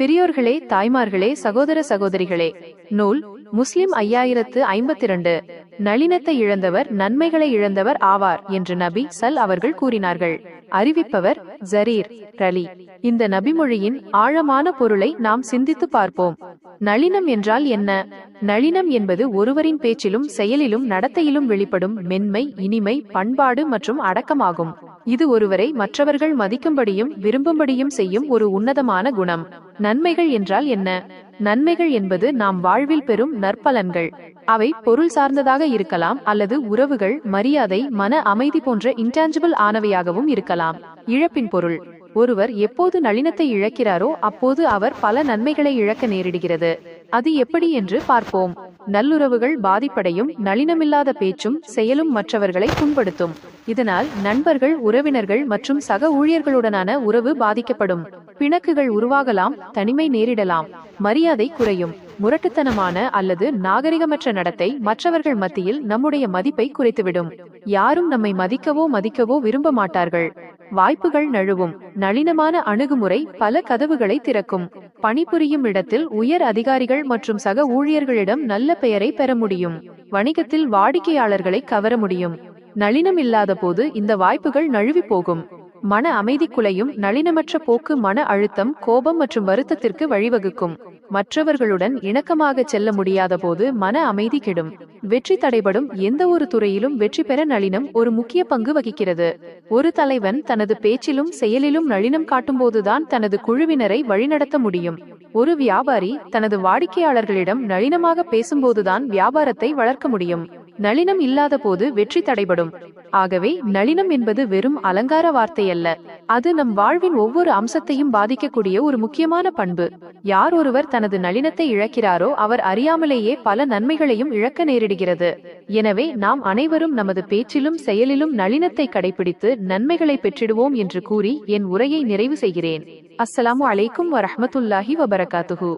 பெரியோர்களே தாய்மார்களே சகோதர சகோதரிகளே நூல் முஸ்லிம் ஐயாயிரத்து ஐம்பத்திரண்டு. நளினத்தை இழந்தவர் நன்மைகளை இழந்தவர் ஆவார் என்று நபி சல் அவர்கள் கூறினார்கள். அறிவிப்பவர் ஜரீர் ரலி. இந்த நபிமொழியின் ஆழமான பொருளை நாம் சிந்தித்து பார்ப்போம். நளினம் என்றால் என்ன? நளினம் என்பது ஒருவரின் பேச்சிலும் செயலிலும் நடத்தையிலும் வெளிப்படும் மென்மை இனிமை பண்பாடு மற்றும் அடக்கமாகும். இது ஒருவரை மற்றவர்கள் மதிக்கும்படியும் விரும்பும்படியும் செய்யும் ஒரு உன்னதமான குணம். நன்மைகள் என்றால் என்ன? நன்மைகள் என்பது நாம் வாழ்வில் பெறும் நற்பலன்கள். அவை பொருள் சார்ந்ததாக இருக்கலாம் அல்லது உறவுகள் மரியாதை மன அமைதி போன்ற இன்டான்ஜிபிள் ஆனவையாகவும் இருக்கலாம். இழப்பின் பொருள். ஒருவர் எப்போது நளினத்தை இழக்கிறாரோ அப்போது அவர் பல நன்மைகளை இழக்க நேரிடுகிறது. அது எப்படி என்று பார்ப்போம். நல்லுறவுகள் பாதிப்படையும் நளினமில்லாத பேச்சும் செயலும் மற்றவர்களை புண்படுத்தும். இதனால் நண்பர்கள் உறவினர்கள் மற்றும் சக ஊழியர்களுடனான உறவு பாதிக்கப்படும். பிணக்குகள் உருவாகலாம் தனிமை நேரிடலாம். மரியாதை குறையும். முரட்டுத்தனமான அல்லது நாகரிகமற்ற நடத்தை மற்றவர்கள் மத்தியில் நம்முடைய மதிப்பை குறைத்துவிடும். யாரும் நம்மை மதிக்கவோ மதிக்கவோ விரும்ப மாட்டார்கள். வாய்ப்புகள் நழுவும். நளினமான அணுகுமுறை பல கதவுகளை திறக்கும். பணிபுரியும் இடத்தில் உயர் அதிகாரிகள் மற்றும் சக ஊழியர்களிடம் நல்ல பெயரை பெற முடியும். வணிகத்தில் வாடிக்கையாளர்களை கவர முடியும். நளினம் இல்லாத போது இந்த வாய்ப்புகள் நழுவி போகும். மன அமைதி குலையும் நளினமற்ற போக்கு மன அழுத்தம் கோபம் மற்றும் வருத்தத்திற்கு வழிவகுக்கும். மற்றவர்களுடன் இணக்கமாக செல்ல முடியாத போது மன அமைதி கெடும். வெற்றி தடைபடும் எந்த ஒரு துறையிலும் வெற்றி பெற நளினம் ஒரு முக்கிய பங்கு வகிக்கிறது. ஒரு தலைவன் தனது பேச்சிலும் செயலிலும் நளினம் காட்டும்போதுதான் தனது குழுவினரை வழிநடத்த முடியும். ஒரு வியாபாரி தனது வாடிக்கையாளர்களிடம் நளினமாக பேசும்போதுதான் வியாபாரத்தை வளர்க்க முடியும். நளினம் இல்லாத போது வெற்றி தடைபடும். ஆகவே நளினம் என்பது வெறும் அலங்கார வார்த்தை அல்ல அது நம் வாழ்வின் ஒவ்வொரு அம்சத்தையும் பாதிக்கக்கூடிய ஒரு முக்கியமான பண்பு. யார் ஒருவர் தனது நளினத்தை இழக்கிறாரோ அவர் அறியாமலேயே பல நன்மைகளையும் இழக்க நேரிடுகிறது. எனவே நாம் அனைவரும் நமது பேச்சிலும் செயலிலும் நளினத்தை கடைபிடித்து நன்மைகளை பெற்றிடுவோம் என்று கூறி என் உரையை நிறைவு செய்கிறேன். அஸ்ஸலாமு அலைக்கும் வரஹமத்துல்லாஹி வபரகாத்துஹு.